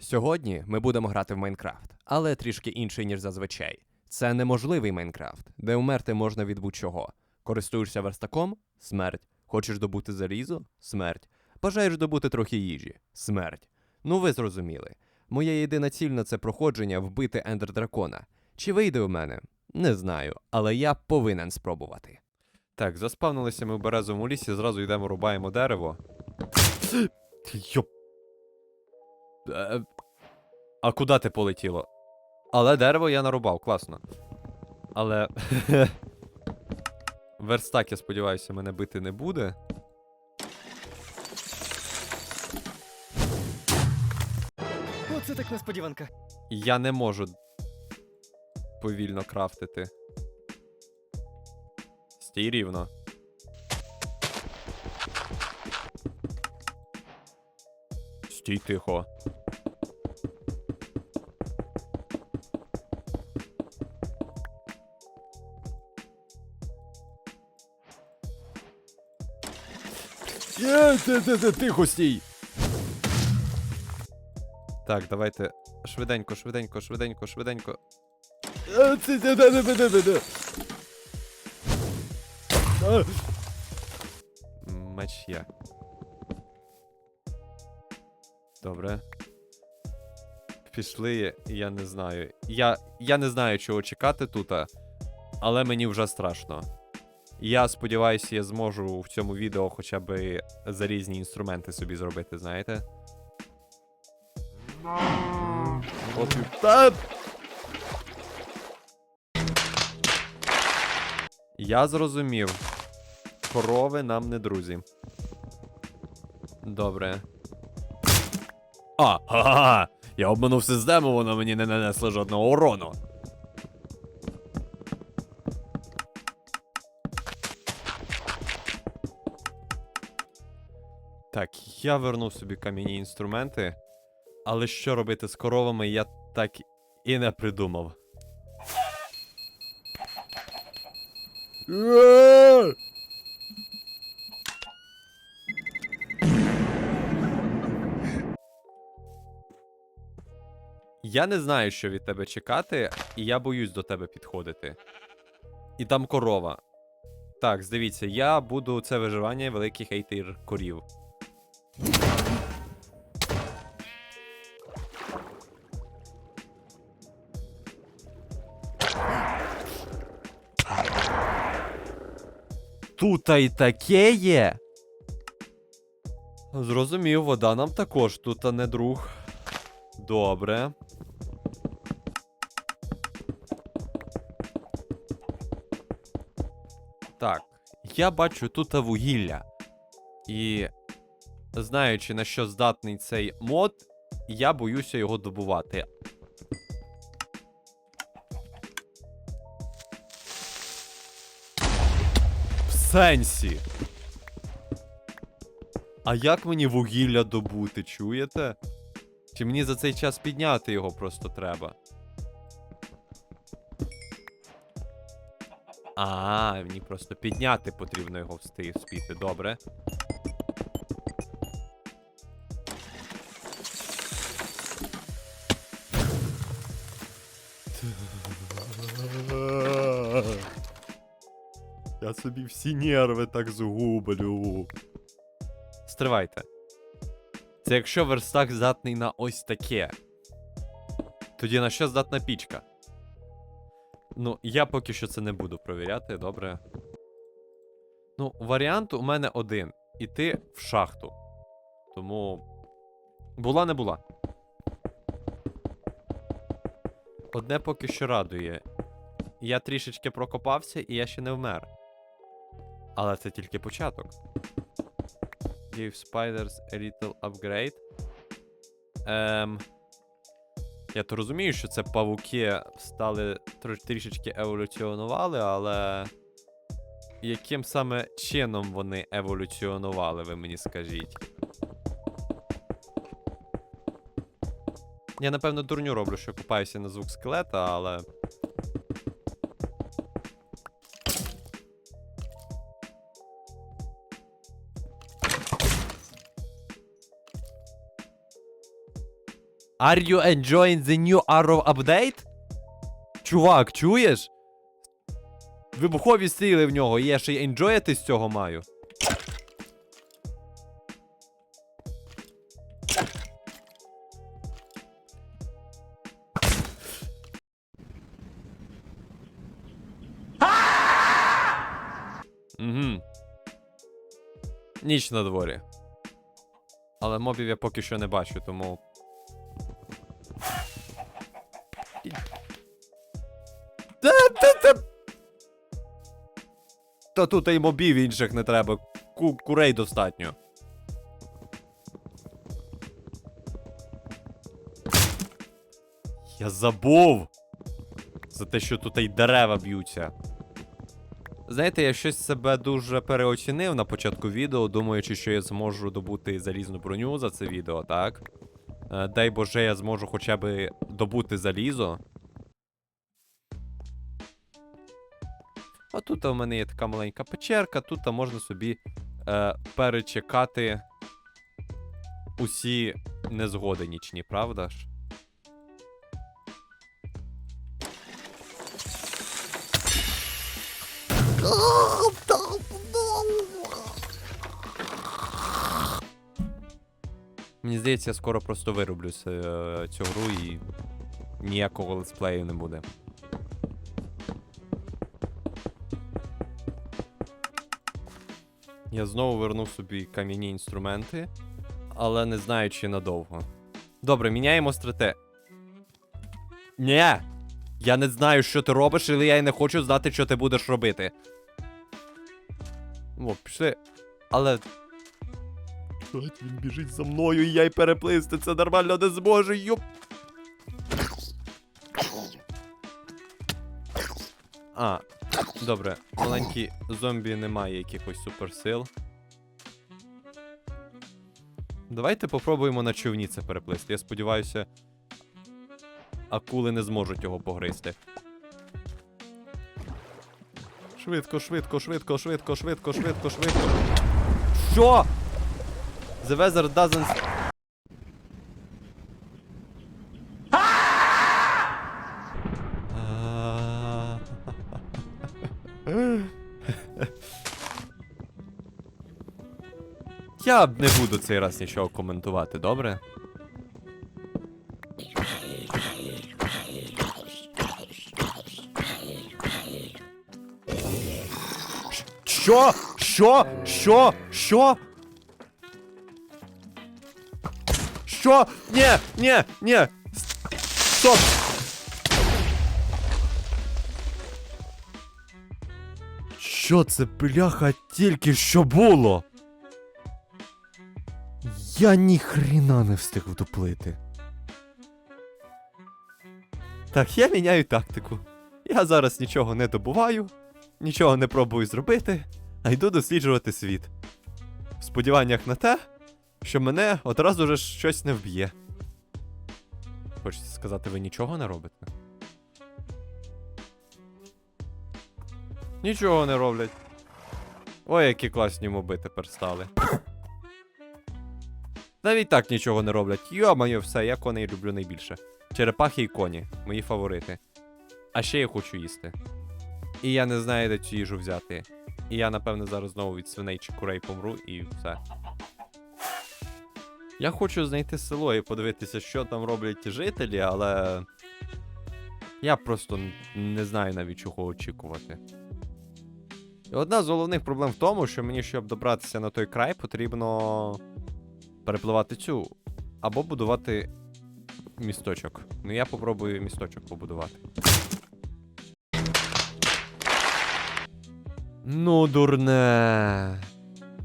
Сьогодні ми будемо грати в Майнкрафт, але трішки інший, ніж зазвичай. Це неможливий Майнкрафт, де вмерти можна від будь-чого. Користуєшся верстаком смерть. Хочеш добути залізо смерть. Бажаєш добути трохи їжі смерть. Ну ви зрозуміли. Моя єдина ціль на це проходження вбити ендер дракона. Чи вийде у мене? Не знаю, але я повинен спробувати. Так, заспавнилися ми в березовому лісі, зразу йдемо рубаємо дерево. Йоп. А куди ти полетіло? Але дерево я нарубав, класно. Але. Верстак, я сподіваюся, мене бити не буде. Оце так несподіванка. Я не можу повільно крафтити. Стій рівно. Стій тихо. Тихо стій. Так, давайте швиденько, швиденько, швиденько, швиденько. Е. Меч є. Добре. Пішли, я не знаю. Я, я не знаю, чого чекати тут, але мені вже страшно. Я сподіваюся, я зможу в цьому відео хоча б за різні інструменти собі зробити, знаєте? Я зрозумів. Корови нам не друзі. Добре. А, ха-ха! Я обманув систему, воно мені не нанесло жодного урону. Так, я вернув собі кам'яні інструменти. Але що робити з коровами, я так і не придумав. Я не знаю, що від тебе чекати, і я боюсь до тебе підходити. І там корова. Так, здивіться, я буду це виживання великий хейтер корів. Тут й таке є. Зрозумів, вода нам також тут не друг. Добре. Так, я бачу тут вугілля. І знаючи на що здатний цей мод, я боюся його добувати. Сенсі. А як мені вугілля добути, чуєте? Чи мені за цей час підняти його просто треба? А, мені просто підняти потрібно його встиг добре. Я собі всі нерви так згублю. Стривайте. Це якщо верстак здатний на ось таке. Тоді на що здатна пічка? Ну, я поки що це не буду провіряти, добре. Ну, варіант у мене один: іти в шахту. Тому. Була не була. Одне поки що радує. Я трішечки прокопався, і я ще не вмер. Але це тільки початок. Give spiders a little upgrade. Ем. Я то розумію, що це павуки стали трішечки еволюціонували, але. Яким саме чином вони еволюціонували, ви мені скажіть? Я, напевно, дурню роблю, що купаюся на звук скелета, але. Are you enjoying the new Arrow update? Чувак, чуєш? Вибухові стріли в нього, я ще й енджояти з цього маю. Угу. Ніч на дворі. Але мобів я поки що не бачу, тому. Та тут і мобів інших не треба. Ку курей достатньо. Я забув! За те, що тут і дерева б'ються. Знаєте, я щось себе дуже переоцінив на початку відео, думаючи, що я зможу добути залізну броню за це відео, так? Е, дай Боже, я зможу хоча б добути залізо. А тут у мене є така маленька печерка, тут можна собі е, перечекати усі незгоди нічні, правда ж? Мені здається, я скоро просто вироблю е, цю гру і ніякого летсплею не буде. Я знову вернув собі кам'яні інструменти, але не знаю, чи надовго. Добре, міняємо страте. Ні! Я не знаю, що ти робиш, але я й не хочу знати, що ти будеш робити. О, пішли. Але. Він біжить за мною, і я й переплисти. Це нормально не зможу, юп. Добре. Маленькі зомбі немає якихось суперсил. Давайте попробуємо на човні це переплисти. Я сподіваюся, акули не зможуть його погризти. Швидко, швидко, швидко, швидко, швидко, швидко, швидко. Що? The weather doesn't... Я не буду цей раз нічого коментувати, добре? Що? Що? Що? Що? Що? Ні, ні, ні. Стоп. Що це, бляха, тільки що було? Я ніхрена не встиг вдуплити. Так, я міняю тактику. Я зараз нічого не добуваю, нічого не пробую зробити, а йду досліджувати світ. В сподіваннях на те, що мене одразу же щось не вб'є. Хочете сказати, ви нічого не робите? Нічого не роблять. Ой, які класні моби тепер стали. Навіть так нічого не роблять. Йо-моє, все, я коней люблю найбільше. Черепахи і коні, мої фаворити. А ще я хочу їсти. І я не знаю, де цю їжу взяти. І я, напевне, зараз знову від свиней чи курей помру і все. Я хочу знайти село і подивитися, що там роблять жителі, але. Я просто не знаю навіть чого очікувати. І одна з головних проблем в тому, що мені, щоб добратися на той край, потрібно перепливати цю. Або будувати місточок. Ну я попробую місточок побудувати. Ну, дурне.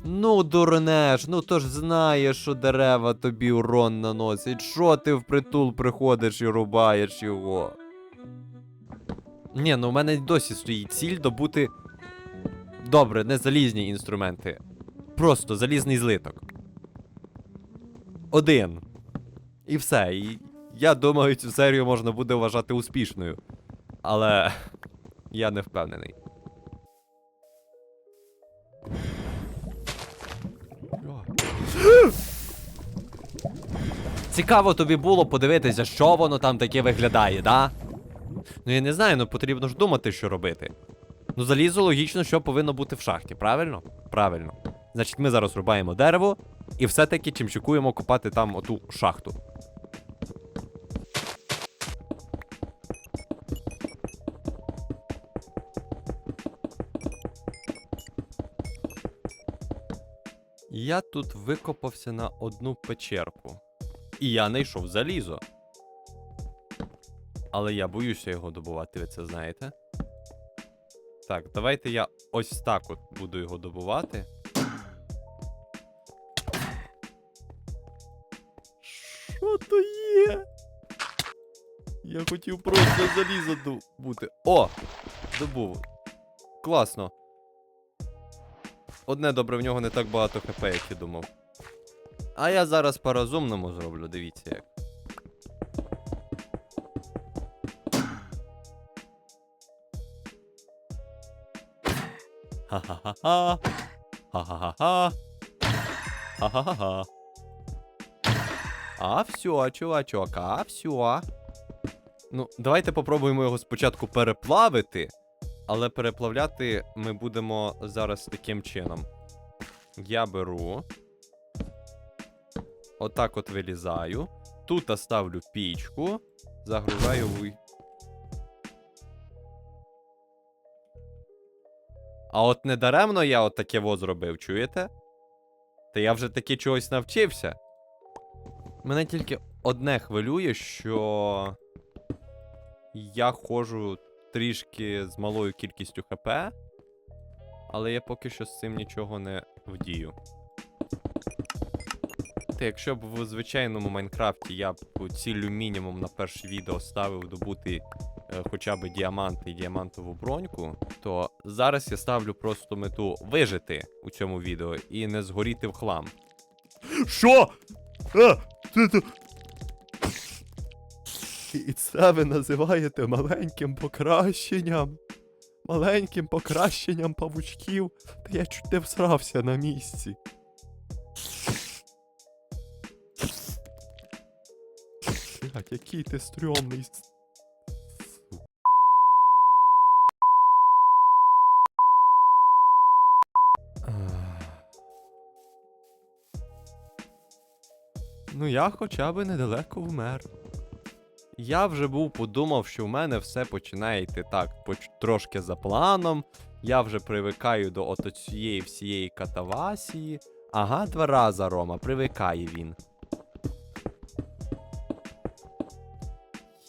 Ну, дурне ж, ну то ж знаєш, що дерева тобі урон наносять. Що ти впритул приходиш і рубаєш його? Ні, ну в мене досі стоїть ціль добути. Добре, не залізні інструменти. Просто залізний злиток. Один. І все. І я думаю, цю серію можна буде вважати успішною. Але я не впевнений. Цікаво тобі було подивитися, що воно там таке виглядає, да? Ну я не знаю, ну потрібно ж думати, що робити. Ну, залізо логічно, що повинно бути в шахті, правильно? Правильно. Значить, ми зараз рубаємо дерево і все-таки чимчикуємо копати там оту шахту. Я тут викопався на одну печерку. І я знайшов залізо. Але я боюся його добувати, ви це знаєте. Так, давайте я ось так от буду його добувати. Я хотів просто залізо добути. О! Добув. Класно. Одне добре, в нього не так багато хп, як я думав. А я зараз по-розумному зроблю, дивіться як. Ха-ха-ха-ха. Ха-ха-ха-ха. Ха-ха-ха-ха. А, все, чувачок, а, все. Ну, давайте попробуємо його спочатку переплавити. Але переплавляти ми будемо зараз таким чином. Я беру. Отак от вилізаю. Тут ставлю пічку. Загружаю в. А от не даремно я от таке во зробив, чуєте? Та я вже таки чогось навчився. Мене тільки одне хвилює, що я ходжу трішки з малою кількістю ХП, але я поки що з цим нічого не вдію. Та якщо б в звичайному Майнкрафті я б цілю мінімум на перше відео ставив добути е, хоча б діамант і діамантову броньку, то зараз я ставлю просто мету вижити у цьому відео і не згоріти в хлам. Що? А, ти, ти... І це ви називаєте маленьким покращенням. Маленьким покращенням павучків. Та я чуть не всрався на місці. Блять, який ти стрьомний. Ну, я хоча б недалеко вмер. Я вже був подумав, що в мене все починає йти так, трошки за планом. Я вже привикаю до ото цієї всієї катавасії. Ага, два рази, Рома, привикає він.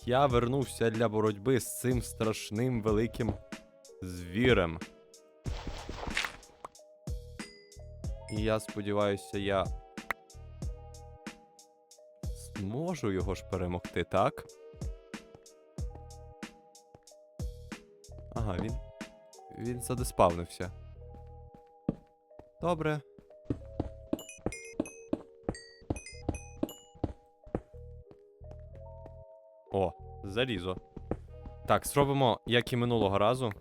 Я вернувся для боротьби з цим страшним великим звірем. І я сподіваюся, я зможу його ж перемогти, так? Ага, він. Він задеспавнився. Добре. О, залізо. Так, зробимо, як і минулого разу.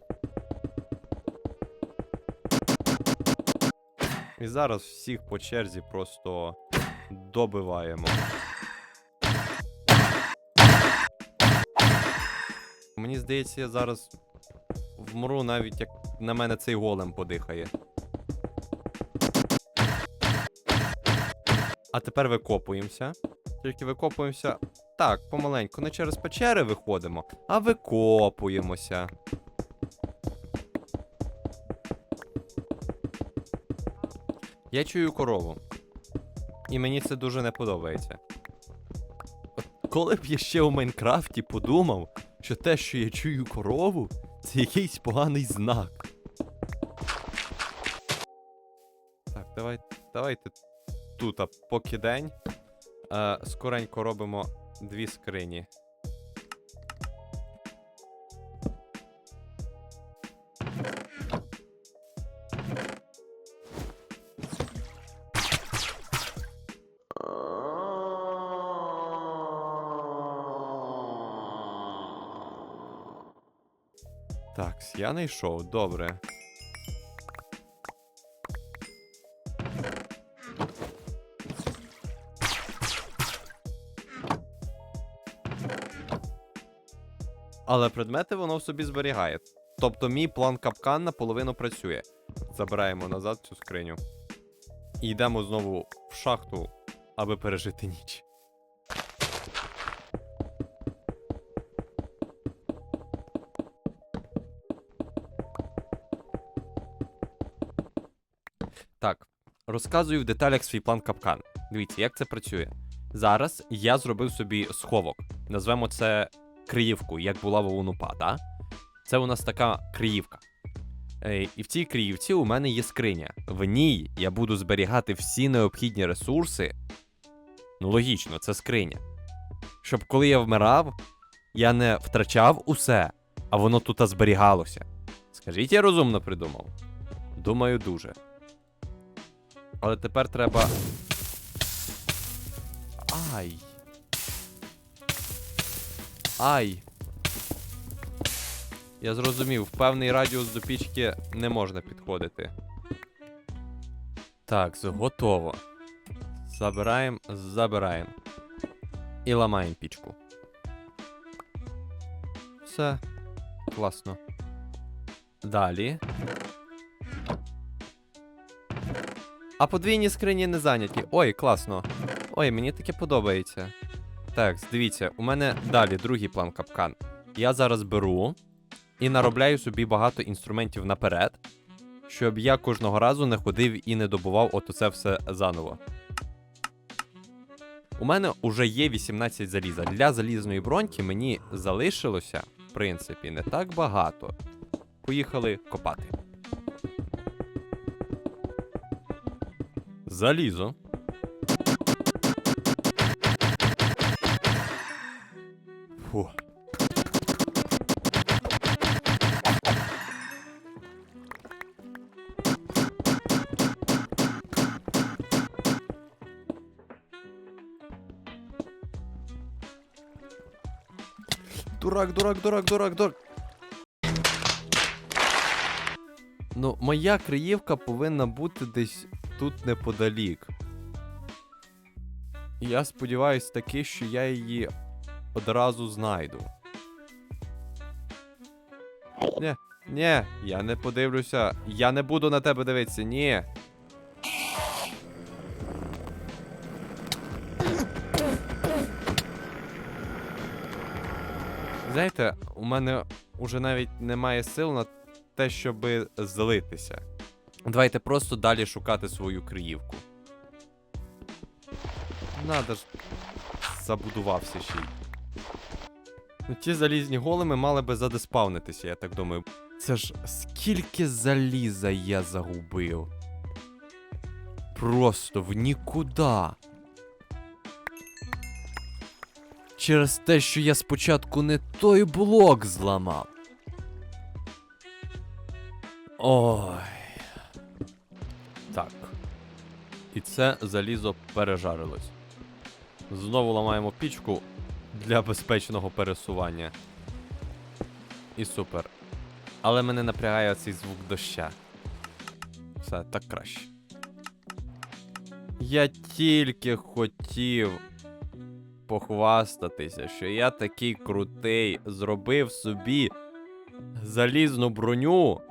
І зараз всіх по черзі просто добиваємо. Мені здається, я зараз вмру навіть як на мене цей голем подихає. А тепер викопуємося. Тільки викопуємося. Так, помаленьку, не через печери виходимо, а викопуємося. Я чую корову. І мені це дуже не подобається. От коли б я ще у Майнкрафті подумав, що те, що я чую корову, це якийсь поганий знак. Так, давай, давайте тут, поки день. Е, скоренько робимо дві скрині. Так, я знайшов, добре. Але предмети воно в собі зберігає. Тобто мій план капкан наполовину працює. Забираємо назад цю скриню. І йдемо знову в шахту, аби пережити ніч. Так, розказую в деталях свій план капкан. Дивіться, як це працює. Зараз я зробив собі сховок. Назвемо це криївку, як була в так? Це у нас така криївка. Е, І в цій криївці у мене є скриня. В ній я буду зберігати всі необхідні ресурси. Ну, логічно, це скриня. Щоб коли я вмирав, я не втрачав усе, а воно тут зберігалося. Скажіть, я розумно придумав? Думаю, дуже. Але тепер треба. Ай. Ай. Я зрозумів, в певний радіус до пічки не можна підходити. Так, готово. Забираємо, забираємо. І ламаємо пічку. Все. Класно. Далі. А подвійні скрині не зайняті. Ой, класно. Ой, мені таке подобається. Так, дивіться, у мене далі другий план капкан. Я зараз беру і наробляю собі багато інструментів наперед, щоб я кожного разу не ходив і не добував от оце все заново. У мене вже є 18 заліза. Для залізної броньки мені залишилося, в принципі, не так багато. Поїхали копати. Залізо. Фу. Дурак, дурак, дурак, дурак, дурак. Ну, моя криївка повинна бути десь тут неподалік. Я сподіваюсь таки, що я її одразу знайду. Нє, ні, я не подивлюся. Я не буду на тебе дивитися, ні. Знаєте, у мене уже навіть немає сил на те, щоб злитися. Давайте просто далі шукати свою криївку. Надо ж. Забудувався ще й. Ну, ті залізні големи мали би задеспавнитися, я так думаю. Це ж скільки заліза я загубив. Просто в нікуди. Через те, що я спочатку не той блок зламав. Ой. І це залізо пережарилось. Знову ламаємо пічку для безпечного пересування. І супер. Але мене напрягає цей звук доща. Все, так краще. Я тільки хотів похвастатися, що я такий крутий, зробив собі залізну броню.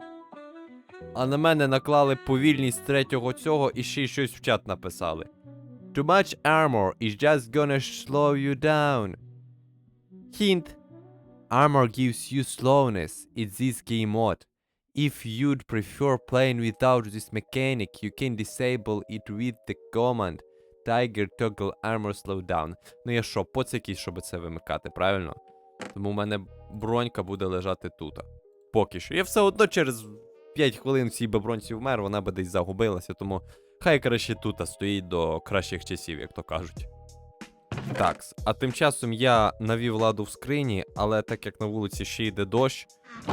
А на мене наклали повільність третього цього і ще й щось в чат написали. Too much armor is just gonna slow you down. Hint. Armor gives you slowness in this game mode. If you'd prefer playing without this mechanic, you can disable it with the command Tiger Toggle Armor Slowdown. Ну я що, поц щоб це вимикати, правильно? Тому в мене бронька буде лежати тут. Поки що. Я все одно через 5 хвилин в цій би бронці вмер, вона би десь загубилася, тому хай краще тут стоїть до кращих часів, як то кажуть. Так, а тим часом я навів ладу в скрині, але так як на вулиці ще йде дощ,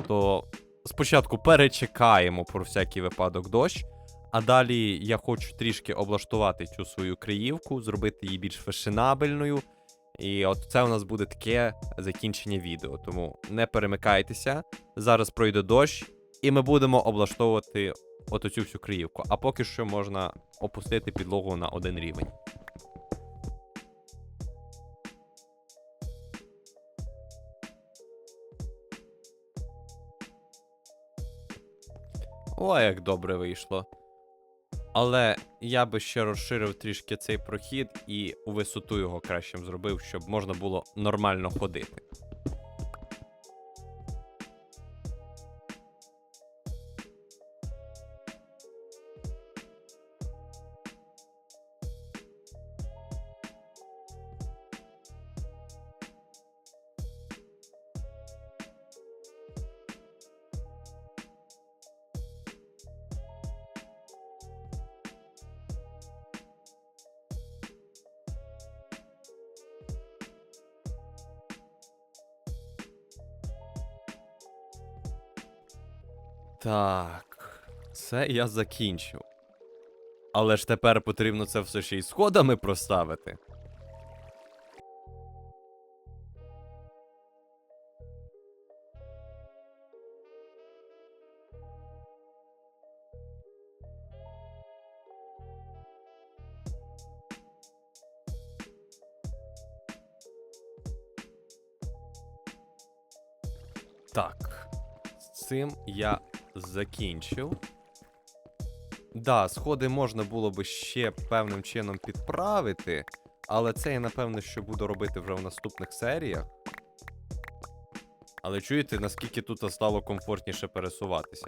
то спочатку перечекаємо про всякий випадок дощ, а далі я хочу трішки облаштувати цю свою криївку, зробити її більш фешенабельною. І от це у нас буде таке закінчення відео. Тому не перемикайтеся. Зараз пройде дощ, і ми будемо облаштовувати от оцю всю криївку. А поки що можна опустити підлогу на один рівень. О, як добре вийшло. Але я би ще розширив трішки цей прохід і у висоту його кращим зробив, щоб можна було нормально ходити. Так, це я закінчив. Але ж тепер потрібно це все ще й сходами проставити. Так, з цим я закінчив. Да, сходи можна було би ще певним чином підправити, але це я напевно що буду робити вже в наступних серіях. Але чуєте, наскільки тут стало комфортніше пересуватися?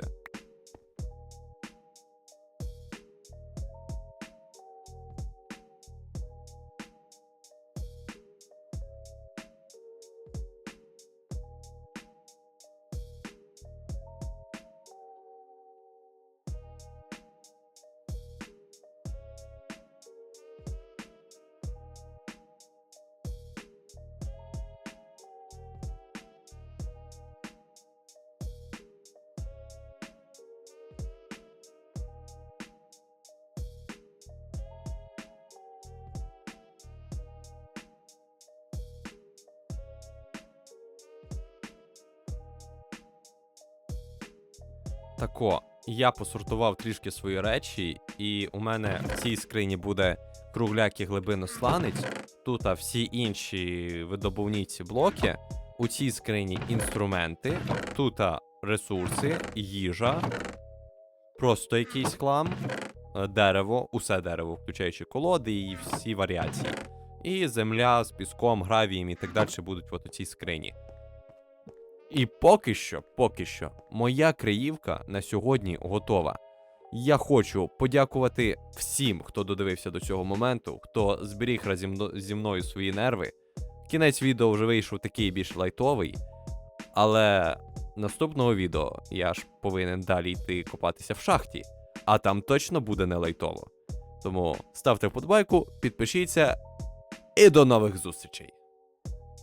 Тако, я посортував трішки свої речі, і у мене в цій скрині буде кругляк і глибиносланець. Тут а, всі інші видобувні ці блоки. У цій скрині інструменти, тут а, ресурси, їжа, просто якийсь хлам, е, дерево, усе дерево, включаючи колоди і всі варіації. І земля з піском, гравієм і так далі будуть от у цій скрині. І поки що, поки що, моя криївка на сьогодні готова. Я хочу подякувати всім, хто додивився до цього моменту, хто зберіг разі мно- зі мною свої нерви. Кінець відео вже вийшов такий більш лайтовий, але наступного відео я ж повинен далі йти копатися в шахті, а там точно буде не лайтово. Тому ставте вподобайку, підпишіться і до нових зустрічей!